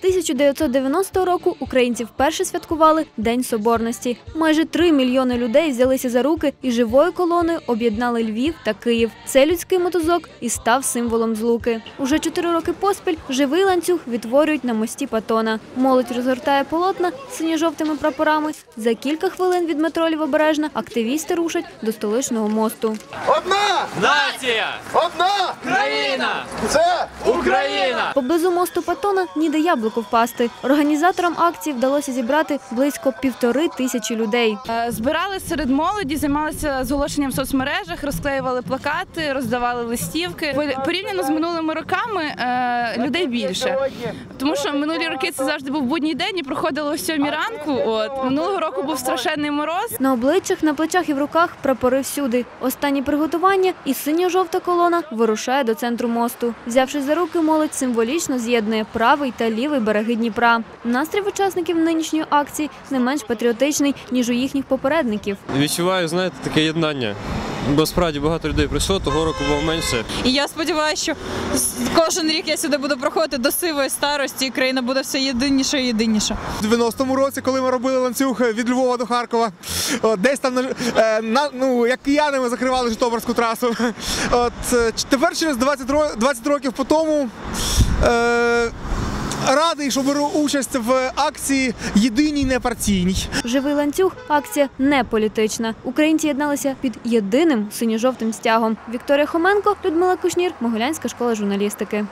1990 року українці вперше святкували День Соборності. Майже 3 мільйони людей взялися за руки і живою колоною об'єднали Львів та Київ. Цей людський мотузок і став символом злуки. Уже чотири роки поспіль живий ланцюг відтворюють на мості Патона. Молодь розгортає полотна синьо-жовтими прапорами. За кілька хвилин від метро Лівобережна активісти рушать до столичного мосту. Одна! Нація! Одна! Країна! Це! Поблизу мосту Патона ніде яблуко впасти. Організаторам акції вдалося зібрати близько півтори тисячі людей. Е, Збирали серед молоді, займалися зголошенням в соцмережах, розклеювали плакати, роздавали листівки. Порівняно з минулими роками е, людей більше. Тому що минулі роки це завжди був будній день і проходило о сьомій ранку. От минулого року був страшенний мороз. На обличчях, на плечах і в руках прапори всюди. Останні приготування і синьо-жовта колона вирушає до центру мосту. Взявшись за руки, молодь символічно з'єднує правий та лівий береги Дніпра. Настрій учасників нинішньої акції не менш патріотичний ніж у їхніх попередників. Відчуваю, знаєте, таке єднання. Бо справді багато людей прийшло, того року було менше. І я сподіваюся, що кожен рік я сюди буду проходити до сивої старості, і країна буде все єдиніше і єдиніше. в 90-му році, коли ми робили ланцюг від Львова до Харкова. От, десь там на- е, ну, як кияни ми закривали Житомирську трасу. От, е, тепер через 20, ро- 20 років по тому. Е, Радий, що беру участь в акції єдиній непартійній. Живий ланцюг акція не політична. Українці єдналися під єдиним синьо-жовтим стягом. Вікторія Хоменко, Людмила Кушнір, Могилянська школа журналістики.